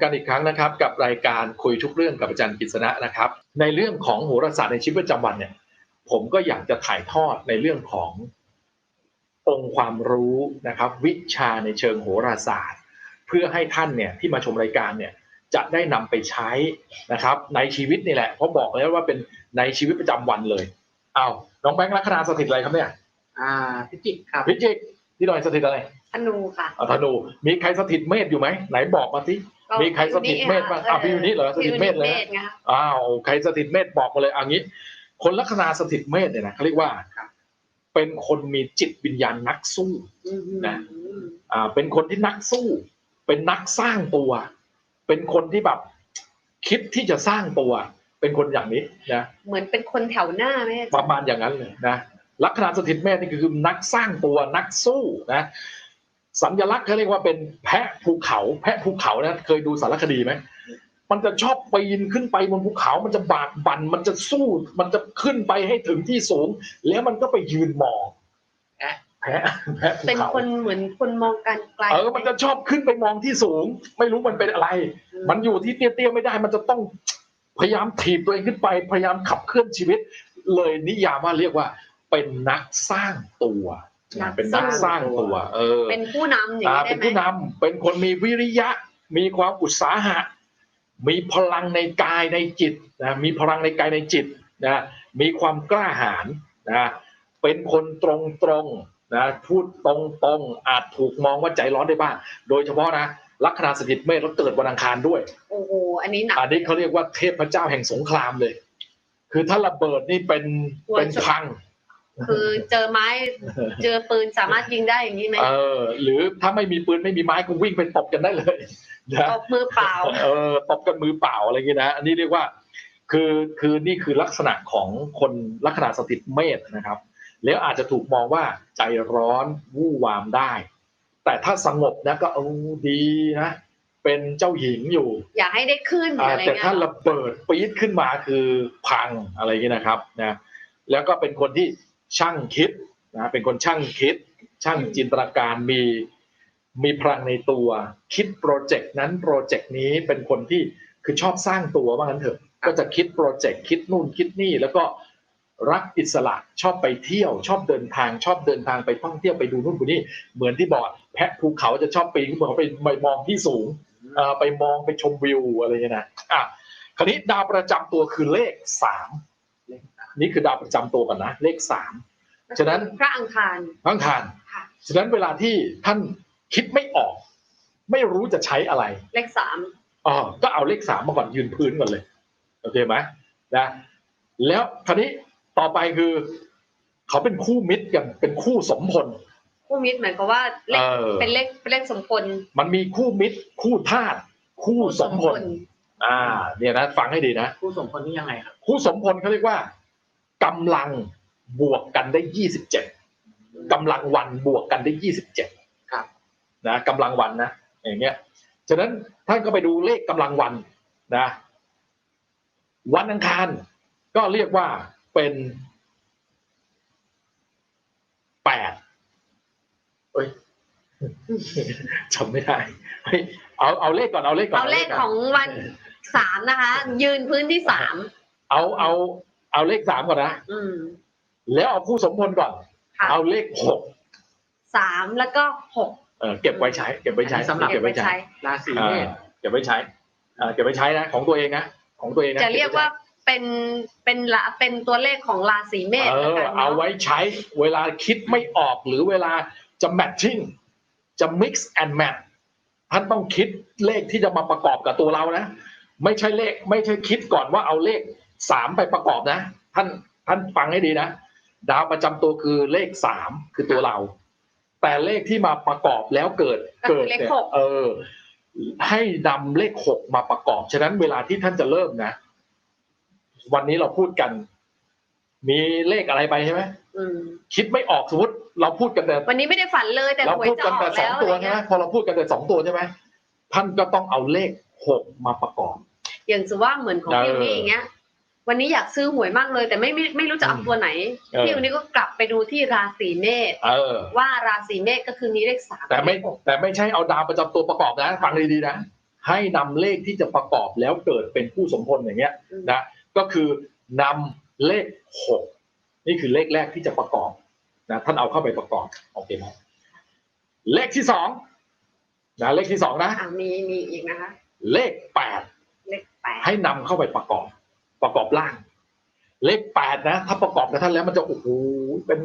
พบกันอีกครั้งนะครับ กับรายการคุยทุกเรื่องกับอาจารย์กฤษณะนะครับ ในเรื่องของโหราศาสตร์ในชีวิตประจำวันเนี่ย ผมก็อยากจะถ่ายทอดในเรื่องขององค์ความรู้นะครับ วิชาในเชิงโหราศาสตร์ เพื่อให้ท่านเนี่ยที่มาชมรายการเนี่ยจะได้นำไปใช้นะครับ ในชีวิตนี่แหละ เพราะบอกแล้วว่าเป็นในชีวิตประจำวันเลยเอาวน้องแบงค์ลัคนาสถิตอะไรครับเนี่ยอ่าพิจิกครับพิจิกพี่หน่อยสถิตอะไรธนูค่ะเอาธนูมีใครสถิตเมษอยู่ไหมไหนบอกมาสิก็ มีใครสถิตเมษบ้างอะพี่อยู่นี่เหรอสถิตเมษเลยพี่อยู่นี่ไงคะอ้าวใครสถิตเมษบอกมาเลยเอันนี้ คนลัคนาสถิตเมษเนี่ยนะเขาเรียกว่าครับเป็นคนมีจิตวิญญาณนักสู้อืมนะอ่า เป็นคนที่นักสู้ เป็นนักสร้างตัว เป็นคนที่แบบคิดที่จะสร้างตัว เป็นคนอย่างนี้นะเหมือนเป็นคนแถวหน้าไหมอาปจารระย์มาณอย่างนั้นเลยนะลัคนาสถิตเมษนี่คือนักสร้างตัวนักสู้นะ สัญลักษณ์เขาเรียกว่าเป็นแพะภูเขา แพะภูเขานะเคยดูสารคดีไหมมันจะชอบปีนขึ้นไปบนภูเขา มันจะบากบั่น มันจะสู้ มันจะขึ้นไปให้ถึงที่สูง แล้วมันก็ไปยืนมองแพะแพะแพะภูเป็นเขาคนเหมือนคนมองการไกล เออ มันจะชอบขึ้นไปมองที่สูง ไม่รู้มันเป็นอะไร มันอยู่ที่เตี้ยๆไม่ได้ มันจะต้องพยายามถีบตัวเองขึ้นไป พยายามขับเคลื่อนชีวิต เลยนิยามว่าเรียกว่า เป็นนักสร้างตัวนะ เป็นนักสร้างตัว เออ เป็นผู้นำอย่างอ่านี้ได้เป็นไหมผู้นำเป็นคนมีวิริยะ มีความอุตสาหะ มีพลังในกายในจิตนะมีพลังในกายในจิตนะมีความกล้าหาญนะเป็นคนตรงตรงๆนะพูดตรงตรงๆอาจถูกมองว่าใจร้อนได้บ้าง โดยเฉพาะนะลัคนาสถิตเมษแล้วเกิดวันอังคารด้วยโอ้โหอันนี้หนักอันนี้เขาเรียกว่าเทพเจ้าแห่งสงครามเลย คือถ้าระเบิดนี่เป็นหัวเป็นพัง คือเจอไม้เจอปืนสามารถยิงได้อย่างนี้ไหมเออ หรือถ้าไม่มีปืนไม่มีไม้ก็วิ่งไปตบกันได้เลยนะตบมือเปล่า เออตบกันมือเปล่าอะไรอย่างงี้นะอันนี้เรียกว่า คือคือนี่คือลักษณะของคนลัคนาสถิตเมษนะครับ แล้วอาจจะถูกมองว่าใจร้อนวู่วามได้ แต่ถ้าสงบนะก็เออดีนะเป็นเจ้าหญิงอยู่ อยากให้ได้ขึ้นอ่าอะไรแต่เงี้ถ้ายระเบิดปี๊ดขึ้นมาคือพังอะไรอย่างนี้นะครับนะแล้วก็เป็นคนที่ ช่างคิดนะเป็นคนช่างคิด ช่างจินตนาการมีมีพลังในตัว คิดโปรเจกต์นั้นโปรเจกต์นี้เป็นคนที่คือชอบสร้างตัวว่างั้นเถอะ ก็จะคิดโปรเจกต์คิดนู่นคิดนี่ แล้วก็รักอิสระชอบไปเที่ยว ชอบเดินทาง ชอบเดินทางไปท่องเที่ยวไปดูนู่นดูนี่เหมือนที่บอกแพะภูเขาจะชอบปีนขึ้นไปไปไปมองที่สูงอ่อไปมองไปชมวิวอะไรเงี้ยนะอะคราวนี้ดาวประจำตัวคือเลขสาม นี่คือดาวประจำตัวกันนะเลขสามฉะนั้นพระอังคารทั้งทานค่ะฉะนั้นเวลาที่ท่านคิดไม่ออก ไม่รู้จะใช้อะไร เลขสามอ๋อก็เอาเลขสามมาก่อนยืนพื้นก่อนเลยโอเคไหมนะแล้วคราวนี้ต่อไปคือ เขาเป็นคู่มิตรกันเป็นคู่สมพลคู่มิตรหมายความว่าเลเอขอเป็นเลขเป็นเลขสมพลมันมีคู่มิตร คู่ธาตุคู่สมพลอ่า เนี่ยนะ ฟังให้ดีนะผู้สมคนนี้ยังไงครับคู่สมพลเขาเรียกว่า กำลังบวกกันได้ยี่สิบเจ็ดกำลังวันบวกกันได้ยี่สิบเจ็ดครับนะกำลังวันนะอย่างเงี้ยฉะนั้นท่านก็ไปดูเลขกำลังวันนะ วันอังคารก็เรียกว่าเป็นแปดเอ้ยจำไม่ได้เฮ้ยเอาเอาเลขก่อนเอาเลขก่อนเอาเลขของวันสามนะคะ ยืนพื้นที่สามเอาเอา เอาเลขสามก่อนนะ อืม แล้วเอาคู่สมพลก่อน ค่ะเอาเลขหกสามแล้วก็หกเออเก็บไว้ใช้ เก็บไว้ใช้สำหรับ เก็บไว้ใช้ ราศีอ่าเมษ เก็บไว้ใช้อ่าเก็บไว้ใช้นะ ของตัวเองนะ ของตัวเองนะจะเรียกว่าเป็นเป็นละเป็นตัวเลขของราศีเมษเอแล้วอ กันเอาเนาะไว้ใช้ เวลาคิดไม่ออกหรือเวลาจะ matching จะ mix and match ท่านต้องคิดเลขที่จะมาประกอบกับตัวเรานะ ไม่ใช่เลข ไม่ใช่คิดก่อนว่าเอาเลข สามไปประกอบนะ ท่านท่านฟังให้ดีนะ ดาวประจำตัวคือเลขสามคือตัวเรา แต่เลขที่มาประกอบแล้วเกิดก็เกิคืดอเลขเนี่ยหกเออ ให้นำเลขหกมาประกอบ ฉะนั้นเวลาที่ท่านจะเริ่มนะ วันนี้เราพูดกัน มีเลขอะไรไปใช่ไหมอืมคิดไม่ออกสมมติเราพูดกันแต่วันนี้ไม่ได้ฝันเลยแต่เราหวยพูดจะกันออแต่กสอแล้งวตัวอะไรใช่ไหมเงี้ยพอเราพูดกันแต่สองตัวใช่ไหมท่านก็ต้องเอาเลขหกมาประกอบ อย่างสมมุติว่าเหมือนของเออพี่นี่อย่างเงี้ย วันนี้อยากซื้อหวยมากเลย แต่ไม่ไม่ไม่รู้จะเอาตัวไหนเออพี่วันนี้ก็กลับไปดูที่ราศีเมษเออว่าราศีเมษก็คือมีเลขสามแต่ไม่เลขหกแต่ไม่ใช่เอาดาวประจำตัวประกอบนะ ฟังดีๆนะ ให้นำเลขที่จะประกอบแล้วเกิดเป็นผู้สมพลอย่างเงี้ยอืมนะก็คือนำเลขหกนี่คือเลขแรกที่จะประกอบนะท่านเอาเข้าไปประกอบโอเคไหมเลขที่สองนะเลขที่สองนะอะมีมีอีกนะคะ เลขแปดเลขแปดให้นำเข้าไปประกอบ ประกอบร่าง เลขแปดนะ ถ้าประกอบกับท่านแล้วมันจะโอ้โหเป็น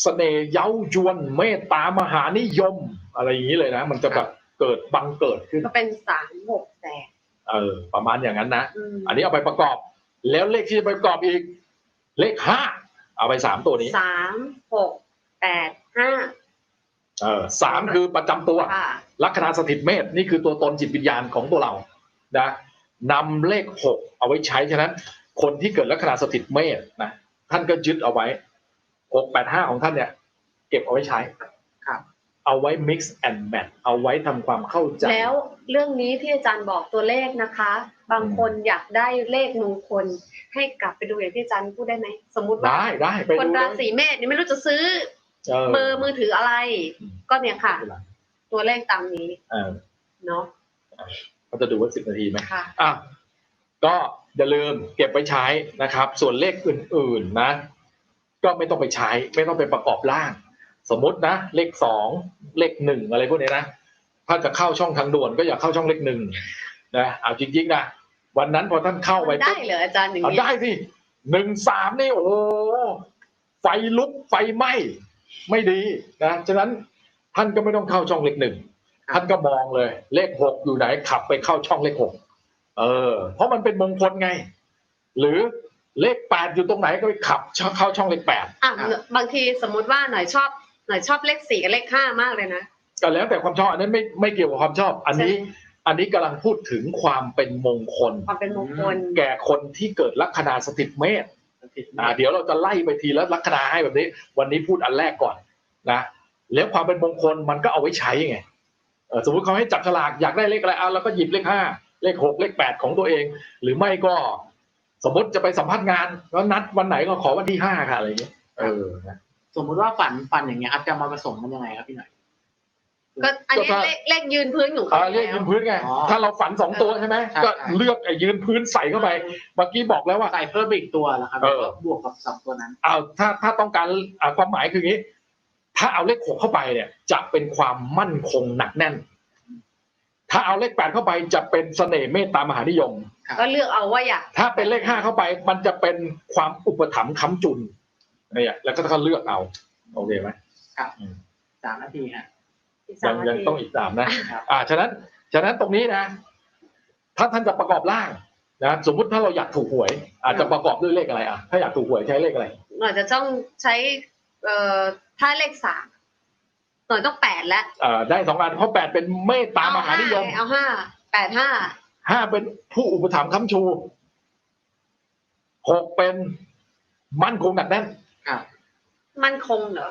เสน่ห์เย้ายวนเมตตามหานิยม อะไรอย่างนี้เลยนะ มันจะแบบเกิดบังเกิดขึ้นก็เป็นสามหกแปดเออ ประมาณอย่างนั้นนะอืมอันนี้เอาไปประกอบ แล้วเลขที่จะไปประกอบอีก เลขห้าเอาไปสามตัวนี้สามหกแปดห้าเออสามคือประจำตัวค่ะลัคนาสถิตเมษนี่คือตัวตนจิตวิญญาณของตัวเรา นะ นำเลขหกเอาไว้ใช้ฉะนั้น คนที่เกิดลัคนาสถิตเมษนะท่านก็ยึดเอาไว้หกแปดห้าของท่านเนี่ย เก็บเอาไว้ใช้ครับ เอาไว้ mix and match เอาไว้ทำความเข้าใจ แล้วเรื่องนี้ที่อาจารย์บอกตัวเลขนะคะ บางคนอยากได้เลขมงคล ให้กลับไปดูอย่างที่อาจารย์พูดได้ไหมสมมุติว่าได้ได้ไปคนดูราศีเมษนี่ไม่รู้จะซื้อเออเบอร์มือถืออะไรอืมก็เนี่ยค่ะเวลาตัวเลขตามนี้เออเนาะ เขาจะดูว่าสิบนาทีไหมค่ะอะก็อย่าลืมเก็บไว้ใช้นะครับ ส่วนเลขอื่น ๆนะ ก็ไม่ต้องไปใช้ ไม่ต้องไปประกอบร่าง สมมตินะ เลขสองเลขหนึ่งอะไรพวกนี้นะถ้าจะเข้าช่องทางด่วนก็อย่าเข้าช่องเลขหนึ่งนะเอาจริงๆนะวันนั้นพอท่านเข้าไปได้ปุ๊บเหรออาจารย์อย่างเอานี้ได้สิหนึ่งสามนี่โอ้โหไฟลุกไฟไหม้ไม่ดีนะฉะนั้นท่านก็ไม่ต้องเข้าช่องเลขหนึ่ง ท่านก็มองเลย เลขหกอยู่ไหนขับไปเข้าช่องเลขหกเออ เพราะมันเป็นมงคลไง หรือเลขแปดอยู่ตรงไหนก็ไปขับเข้าช่องเลขแปดอะบางทีสมมุติว่าหน่อยชอบหน่อยชอบเลขสี่กับเลขห้ามากเลยนะก็แล้วแต่ความชอบอันนั้นไม่ไม่เกี่ยวกับความชอบ อันนี้ใช่อันนี้กำลังพูดถึงความเป็นมงคล ความเป็นมงคล แก่คนที่เกิดลัคนาสถิตเมษสถิตอ่าเดี๋ยวเราจะไล่ไปทีละลัคนาให้แบบนี้ วันนี้พูดอันแรกก่อนนะแล้วความเป็นมงคลมันก็เอาไว้ใช้ไงเออ สมมติเขาให้จับฉลากอยากได้เลขอะไรเอาแล้วก็หยิบเลขห้าเลขหกเลขแปดของตัวเอง หรือไม่ก็สมมติจะไปสัมภาษณ์งานแล้วนัดวันไหนก็ขอวันที่ห้าค่ะอะไรอย่างเงี้ยเออนะสมมุติว่าฝันฝันอย่างเงี้ยครับจะมาผสมกันยังไงครับพี่หน่อยก็อันนี้เลขเลขยืนพื้นของเขาอ่าเรียกยืนพื้นไงอ๋อถ้าเราฝันสองตัวใช่ไหมใช่ก็ใช่เลือกไอ้ยืนพื้นใส่เข้าไป เมื่อกี้บอกแล้วว่าใส่เพิ่มอีกตัวเหรอครับเออแล้วก็บวกกับสองตัวนั้นเอาถ้าถ้าต้องการอ่าความหมายคืออย่างนี้ ถ้าเอาเลขหกเข้าไปเนี่ยจะเป็นความมั่นคงหนักแน่น ถ้าเอาเลขแปดเข้าไปจะเป็นเสน่ห์เมตตามหานิยม ก็เลือกเอาว่าอยากถ้าเป็นเลขห้าเข้าไป มันจะเป็นความอุปถัมภ์ค้ำจุนเนี่ยแล้วก็ต้องเลือกเอาโอเคไหมสามนาทีฮะอีกยัสางมนายังทีต้องอีกสามนะครับอ่าฉะนั้นฉะนั้นตรงนี้นะ ถ้าท่านจะประกอบร่างนะสมมุติถ้าเราอยากถูกหวย อาจจะประกอบด้วยเลขอะไรอะถ้าอยากถูกหวยใช้เลขอะไรหน่อยจะต้องใช้ เอ่อถ้าเลขสามหน่อยต้องแปดแล้วอ่าได้สองอันเพราะแปดเป็นเมตตามหานิยมเอาห้าแปดห้าห้าเป็นผู้อุปถัมภ์ค้ำชูหกเป็นมั่นคงหนักแน่นครับมั่นคงเหรอ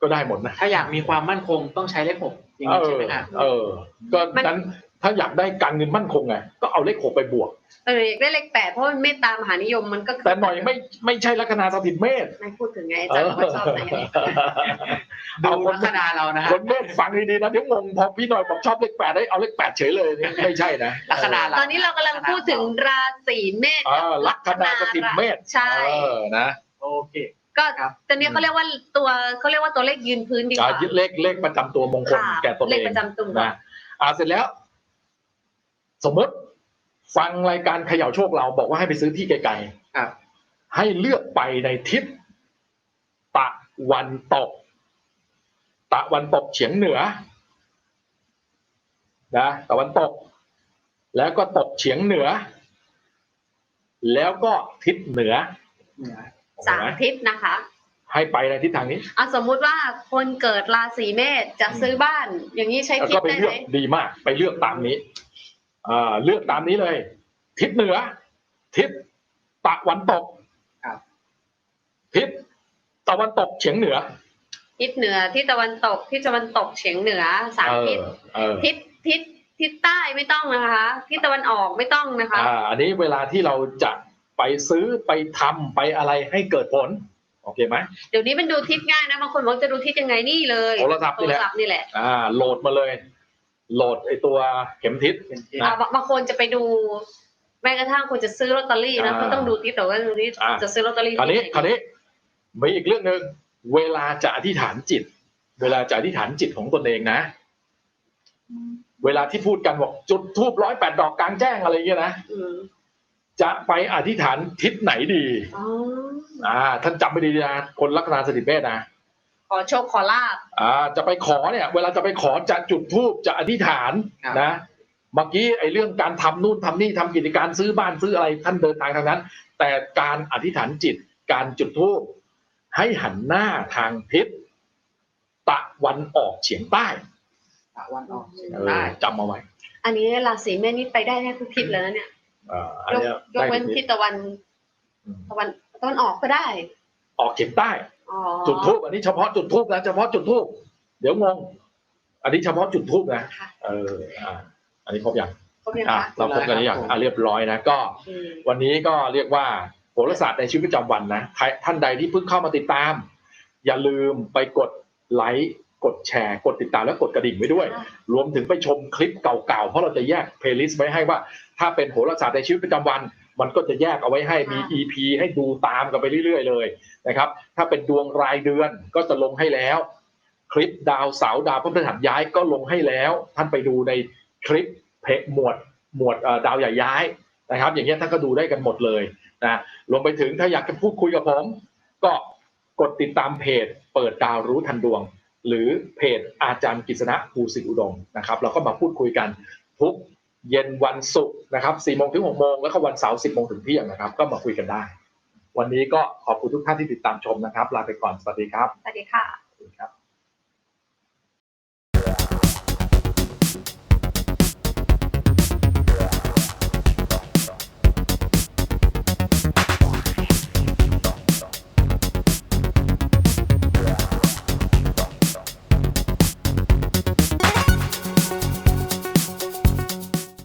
ก็ได้หมดนะ ถ้าอยากมีความมั่นคงต้องใช้เลขหกอย่างเอนี้ใช่อไหมครับ เออ ก็มันนั้น ถ้าอยากได้การเงินมั่นคงไงก็เอาเลขหกไปบวกเอออยากได้เลขแปดเพราะมันเมตตามหานิยมมันก็คืแต่หน่อยไม่ไม่ใช่ลัคนาสถิตเมษไม่พูดถึงไงอาจารย์บอกว่าชอบอะไรอย่างนี้ดูเอาคนลัคนาเรานะฮะคนเมษฟังดีๆนะเดี๋ยวงงพอพี่หน่อยบอกชอบเลขแปดได้เอาเลขแปดเฉยเลยเนี่ยไม่ใช่นะลัคนาเราตอนนี้เรากำลังพูดถึงราศีเมษเออลัคนาสถิตเมษใช่เออนะโอเคก็ครับตอนนี้เขาเรียกว่าตัวเขาเรียกว่าตัวเลขยืนพื้นดีกอ่าว่ายึดเลขเลขประจำตัวมงคลค่ะแก่ตนเลเอขงประจำตัวนะอ่าเสร็จแล้ว สมมติฟังรายการเขย่าโชคเราบอกว่าให้ไปซื้อที่ไกลครับๆให้เลือกไปในทิศตะวันตก ตะวันตกเฉียงเหนือนะตะวันตก แล้วก็ตกเฉียงเหนือ แล้วก็ทิศเหนือเหนือสามทิศนะคะ ให้ไปในทิศทางนี้อะสมมุติว่าคนเกิดราศีเมษจะซื้อบ้าน อย่างนี้ใช้แล้วทิศก็ไปได้เลืไหอมกดีมาก ไปเลือกตามนี้อ่า เลือกตามนี้เลย ทิศเหนือ ทิศตะวันตกครับทิศตะวันตกเฉียงเหนือ ทิศเหนือทิศตะวันตกทิศตะวันตกเฉียงเหนือสามเอทิศอเออทิศทิศทิศใต้ไม่ต้องนะคะทิศตะวันออกไม่ต้องนะคะอ่าอันนี้เวลาที่เราจะไปซื้อไปทำไปอะไรให้เกิดผลโอเคไหมเดี๋ยวนี้มันดูทิศง่ายนะบางคนบอกจะดูทิศยังไงนี่เลยโทรศัพท์นี่แหละโทรศัพท์นี่แหละอ่าโหลดมาเลย โหลดไอตัวเข็มทิศเป็นที่อ่าบางบางคนจะไปดู แม้กระทั่งคนจะซื้อลอตเตอรี่นะอ่าก็ต้องดูทิศแต่ว่าดูทิศอ่า จะซื้อลอตเตอรี่คราวนี้ที่ไหคราวนี้มีอีกเรื่องหนึ่งเวลาจะอธิษฐานจิต เวลาจะอธิษฐานจิตของตนเองนะ เวลาที่พูดกันบอกจุดทูบร้อยแปดดอกกลางแจ้งอะไรเงี้ยนะอืมจะไปอธิษฐานทิศไหนดี อ๋ออ่า ท่านจำไม่ดีนะคนลัคนาสถิตเมษนะข อโชคขอลาบอ่าจะไปขอเนี่ย เวลาจะไปขอจะจุดทูบจะอธิษฐานครับนะเมื่อกี้ไอ้เรื่องการทำนู่นทำนี่ทำกิจการซื้อบ้านซื้ออะไรท่านเดินทางทางนั้น แต่การอธิษฐานจิตการจุดธูปให้หันหน้าทางทิศตะวันออกเฉียงใต้ตะวันออกเฉียงเอใต้อจำเอาไว้ อันนี้ราศีเมษนี่ไปได้แค่ทุกทิศเลยนะเนี่ยอ่าอันยกเนี้ยยกเว้นได้ทิศตะวันอืมตะวันตะวันออกก็ได้ ออกเฉียงใต้อ๋อ จุดทูบอันนี้เฉพาะจุดทูบนะเฉพาะจุดทูบเดี๋ยวงงอันนี้เฉพาะจุดทูบนะค่ะ เอออ่าอันนี้ครบยังครบยังอะคะเราครบกันหรือยังอะเรียบร้อยนะก็ อืมวันนี้ก็เรียกว่าโหราศาสตร์ในชีวิตประจำวันนะใครท่านใดที่เพิ่งเข้ามาติดตาม อย่าลืมไปกดไลค์กดแชร์ กดติดตามและกดกระดิ่งไว้ด้วยค่ะรวมถึงไปชมคลิปเก่าๆ เพราะเราจะแยกเพลย์ลิสต์ไว้ให้ว่า ถ้าเป็นโหราศาสตร์ในชีวิตประจำวัน มันก็จะแยกเอาไว้ให้มี EP ให้ดูตามกันไปเรื่อยๆเลยนะครับ ถ้าเป็นดวงรายเดือนก็จะลงให้แล้ว คลิปดาวเสาร์ดาวพฤหัสย้ายก็ลงให้แล้ว ท่านไปดูในคลิปเพจหมวดหมวดเอ่อดาวใหญ่ย้ายนะครับ อย่างเงี้ยท่านก็ดูได้กันหมดเลยนะรวมไปถึงถ้าอยากจะพูดคุยกับผม ก็กดติดตามเพจ เปิดดาวรู้ทันดวง หรือเพจอาจารย์กฤษณะภูสิทธิอุดมนะครับ เราก็มาพูดคุยกันทุก เย็นวันศุกร์นะครับ4โมงถึง6โมงแล้วก็วันเสาร์10โมงถึงเที่ยงนะครับ ก็มาคุยกันได้ วันนี้ก็ขอบคุณทุกท่านที่ติดตามชมนะครับ ลาไปก่อน สวัสดีครับ สวัสดีค่ะ